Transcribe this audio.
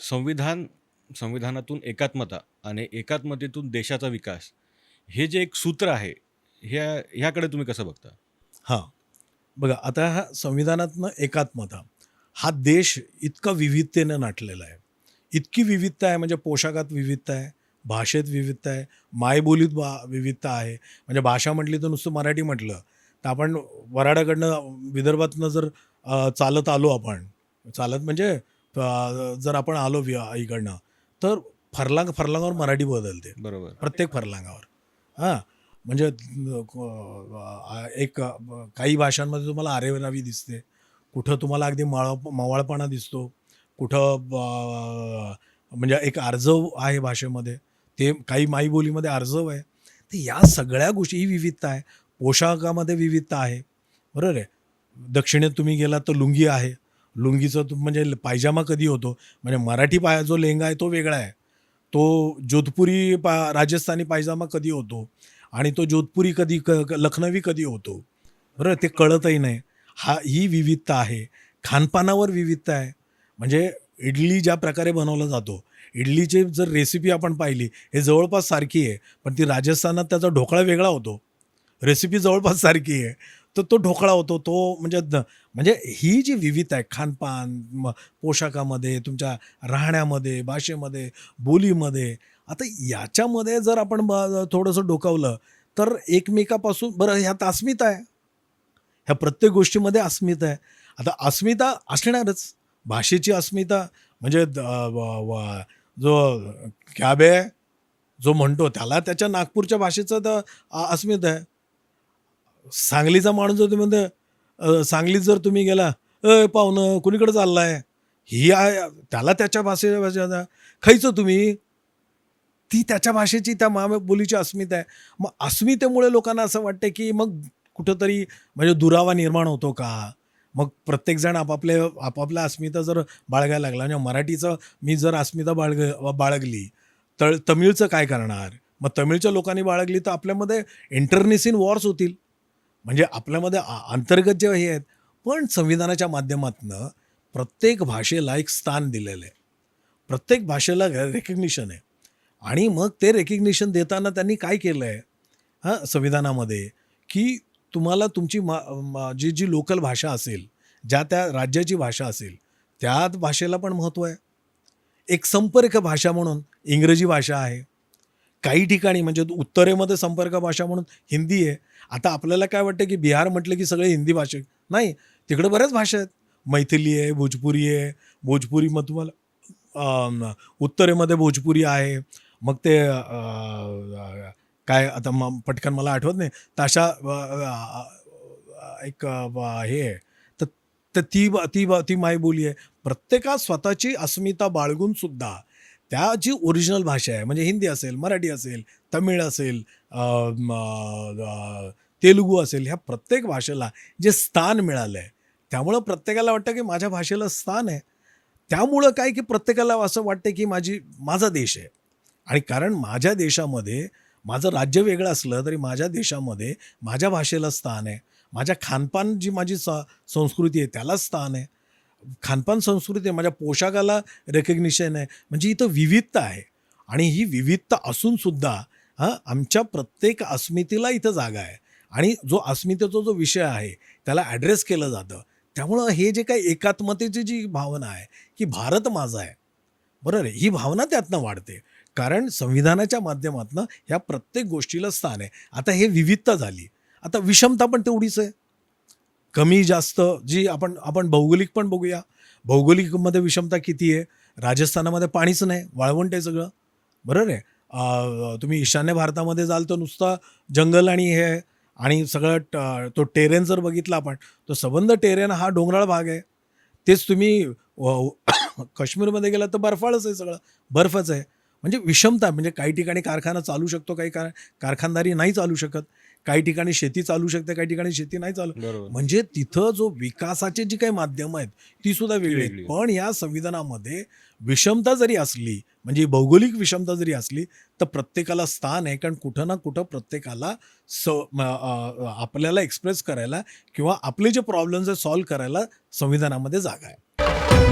संविधान संविधानातून एकात्मता आणि एकात्मतेतून देशाचा विकास हे जे एक सूत्र आहे ह्या ह्याकडे तुम्ही कसं बघता? हां. बघा आता हा संविधानातनं एकात्मता हा देश इतका विविधतेनं नाटलेला आहे. इतकी विविधता आहे म्हणजे पोशाखात विविधता आहे भाषेत विविधता आहे मायबोलीत बा विविधता आहे. म्हणजे भाषा म्हटली तर नुसतं मराठी म्हटलं. तर आपण वराडाकडनं विदर्भातनं जर चालत आलो आपण चालत म्हणजे जर आपण आलो इकडनं तर फरलांग फरलांगावर मराठी बदलते. बरोबर. प्रत्येक फरलांगावर. हां. म्हणजे एक काही भाषांमध्ये तुम्हाला आरेरावी दिसते. कुठं तुम्हाला अगदी मळ मवाळपणा दिसतो. कुठं म्हणजे एक आर्जव आहे भाषेमध्ये. ते काही माईबोलीमध्ये आर्जव आहे. तर या सगळ्या गोष्टी ही विविधता आहे. पोशाखामध्ये विविधता आहे. बरोबर आहे? दक्षिणेत तुम्ही गेलात तर लुंगी आहे. लुंगीचं म्हणजे पायजामा कधी होतो? म्हणजे मराठी पाय जो लेंगा आहे तो वेगळा आहे. तो जोधपुरी पा राजस्थानी पायजामा कधी होतो? आणि तो जोधपुरी कधी क- लखनवी कधी होतो? बरं ते कळतही नाही. हा ही विविधता आहे. खानपानावर विविधता आहे. म्हणजे इडली ज्या प्रकारे बनवला जातो इडलीची जर रेसिपी आपण पाहिली हे जवळपास सारखी आहे. पण ती राजस्थानात त्याचा ढोकळा वेगळा होतो. रेसिपी जवळपास सारखी आहे. तर तो ढोकळा होतो तो म्हणजे द- म्हणजे ही जी विविधता आहे खानपान पोशाखामध्ये तुमच्या राहण्यामध्ये भाषेमध्ये बोलीमध्ये आता याच्यामध्ये जर आपण ब- थोडंसं डोकावलं तर एकमेकापासून बरं ह्यात अस्मिता आहे. ह्या प्रत्येक गोष्टीमध्ये अस्मिता आहे. आता अस्मिता असणारच. भाषेची अस्मिता म्हणजे द- व- व- जो कॅबे जो म्हणतो त्याला त्याच्या नागपूरच्या भाषेचं तर अस्मिता आहे. सांगलीचा माणूस जर तुम्ही म्हणते सांगलीत जर तुम्ही गेला अ पाहुणं कुणीकडे चाललाय? ही आहे त्याला त्याच्या भाषेच्या भाषा खायचं तुम्ही. ती त्याच्या भाषेची त्या मा बोलीची अस्मिता आहे. मग अस्मितेमुळे लोकांना असं वाटतं की मग कुठंतरी म्हणजे दुरावा निर्माण होतो का? मग प्रत्येकजण आपापले आपापल्या अस्मिता जर बाळगायला लागला म्हणजे मराठीचं मी जर अस्मिता बाळग बाळगली तर तमिळचं काय करणार? मग तमिळच्या लोकांनी बाळगली तर आपल्यामध्ये इंटरनेसिन वॉर्स होतील. म्हणजे आपल्यामध्ये आ- अंतर्गत जे हे आहेत पण संविधानाच्या माध्यमातनं प्रत्येक भाषेला एक स्थान दिलेलं आहे. प्रत्येक भाषेला रेकग्निशन आहे. आणि मग ते रेकग्निशन देताना त्यांनी काय केलं आहे हां संविधानामध्ये की तुम्हाला तुमची मा मा- जी जी लोकल भाषा असेल ज्या त्या राज्याची भाषा असेल त्या भाषेला पण महत्त्व आहे. एक संपर्क भाषा म्हणून इंग्रजी भाषा आहे. काही ठिकाणी म्हणजे उत्तरेमध्ये संपर्क भाषा म्हणून हिंदी आहे. आता आपल्याला काय वाटतं की बिहार म्हटलं की सगळे हिंदी भाषिक नाही तिकडे बऱ्याच भाषा आहेत. मैथिली आहे भोजपुरी आहे. भोजपुरी मग तुम्हाला उत्तरेमध्ये भोजपुरी आहे. मग ते काय आता म पटकन मला आठवत नाही. तर अशा एक हे आहे. तर तर ती ती ती मायबोली आहे. प्रत्येकात स्वतःची अस्मिता बाळगून सुद्धा त्या जी ओरिजिनल भाषा आहे म्हणजे हिंदी असेल मराठी असेल तमिळ असेल तेलुगू असेल ह्या प्रत्येक भाषेला जे स्थान मिळालं आहे त्यामुळं प्रत्येकाला वाटतं की माझ्या भाषेला स्थान आहे. त्यामुळं काय की प्रत्येकाला असं वाटतं की माझी माझा देश आहे. आणि कारण माझ्या देशामध्ये माझं राज्य वेगळं असलं तरी माझ्या देशामध्ये माझ्या भाषेला स्थान आहे. माझ्या खानपान जी माझी स संस्कृती आहे त्याला स्थान आहे. खानपान संस्कृती आहे माझ्या पोशाखाला रेकग्निशन आहे. म्हणजे इथं विविधता आहे. आणि ही विविधता असूनसुद्धा हां आमच्या प्रत्येक अस्मितेला इथं जागा आहे. आणि जो अस्मितेचा जो विषय आहे त्याला ॲड्रेस केलं जातं. त्यामुळं हे जे काही एकात्मतेची जी भावना आहे की भारत माझा आहे. बरोबर आहे ही भावना त्यातनं वाढते. कारण संविधानाच्या माध्यमातून ह्या प्रत्येक गोष्टीला स्थान आहे. आता हे विविधता झाली. आता विषमता पण तेवढीच आहे. कमी जास्त जी आपण आपण भौगोलिक पण बघूया. भौगोलिकमध्ये विषमता किती आहे? राजस्थानामध्ये पाणीच नाही वाळवंट आहे सगळं. बरोबर आहे? तुम्ही ईशान्य भारतामध्ये जाल तर नुसता जंगल आणि हे आहे. आणि सगळं ट- तो टेरेन जर बघितला आपण तो सबंध टेरेन हा डोंगराळ भाग आहे. तेच तुम्ही व- काश्मीरमध्ये गेलात तर बर्फाळच आहे सगळं. बर्फच आहे. म्हणजे विषमता म्हणजे काही ठिकाणी कारखाना चालू शकतो काही कार कारखानदारी नाही चालू शकत. काही ठिकाणी शेती चालू शकते काही ठिकाणी शेती नाही चालू. म्हणजे तिथं जो विकासाचे जी काही माध्यमं आहेत ती सुद्धा वेगळी आहेत. पण या संविधानामध्ये विषमता जरी असली म्हणजे भौगोलिक विषमता जरी असली तर प्रत्येकाला स्थान आहे. कारण कुठं ना कुठं प्रत्येकाला स आपल्याला एक्सप्रेस करायला किंवा आपले जे प्रॉब्लेम्स आहे सॉल्व्ह करायला संविधानामध्ये जागा आहे.